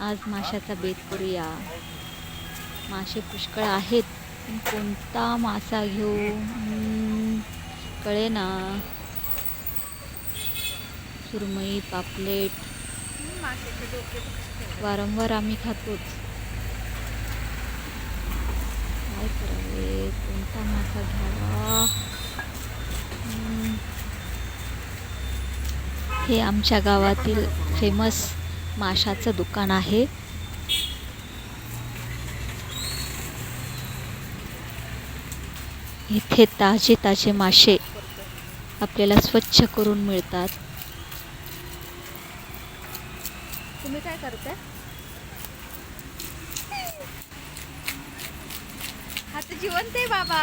आज माशाचा बेत करूया. मासे पुष्कळ आहेत. पण कोणता मासा घेऊ? कळे कळेना. सुरमई पापलेट. वारंवार आम्ही खातोच. काय करावे? कोणता मासा घ्यावा? हे आमच्या गावातील फेमस माशाचं दुकान आहे. इथे ताजे ताजे मासे आपल्याला स्वच्छ करून मिळतात. तुम्ही काय करताय? हा जिवंत आहे बाबा.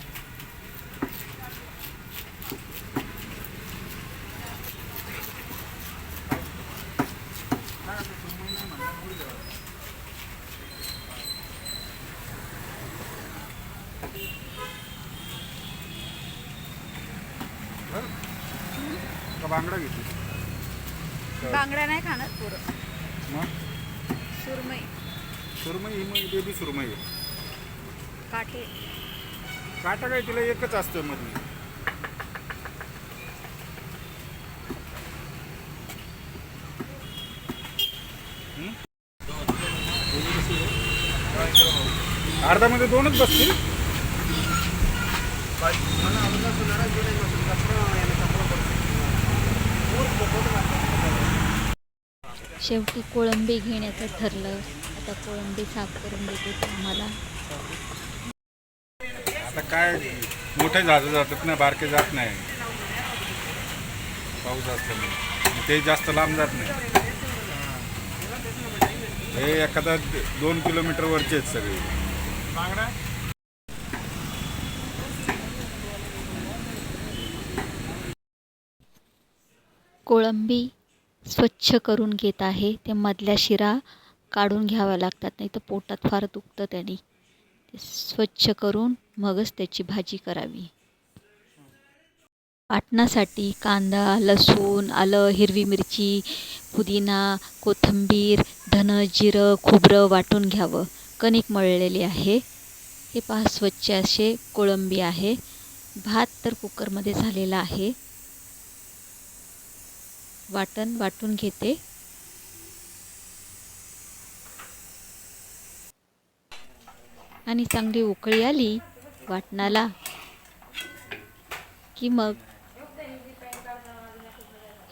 का बांगडा घेतली? बांगडा नाही खाणार पुरं. मग? सुरमई. सुरमई ही मग बेबी सुरमई आहे. काठे. काटा काय तिला एकच असतं मधली हं? अर्धामध्ये दोनच बसतील. शेवटी कोळंबी घेण्याचं ठरलं. आता कोळंबी साफ करून देते आम्हाला आता काय मोठे जहाजं जातात ना बारके जात नाही. पाऊस असल्यामुळे ते जास्त लांब जात नाही. हे एखादा दोन किलोमीटर वरचे आहेत सगळे. कोळंबी स्वच्छ करून घेत आहे. ते मधल्या शिरा काढून घ्याव्या लागतात नाही तर पोटात फार दुखतं त्याने. ते स्वच्छ करून मगच त्याची भाजी करावी. वाटणासाठी कांदा लसूण आलं हिरवी मिरची पुदिना कोथिंबीर धनं जिरं खोबरं वाटून घ्यावं. कणिक मळलेली आहे. हे पहा स्वच्छ असे कोळंबी आहे. भात तर कुकरमध्ये झालेला आहे. वाटण वाटून घेते. आणि चांगली उकळी आली वाटणाला. की मग?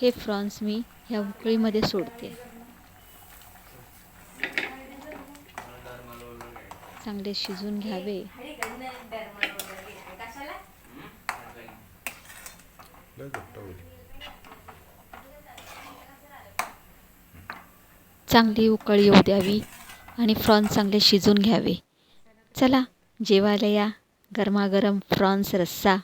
हे फ्रॉन्स मी ह्या उकळीमध्ये सोडते. चांगले शिजून घ्यावे. चांगली उकळी येऊ द्यावी आणि फ्रॉन्स चांगले शिजून घ्यावे. चला जेवायला या. गरमागरम फ्रॉन्स रस्सा.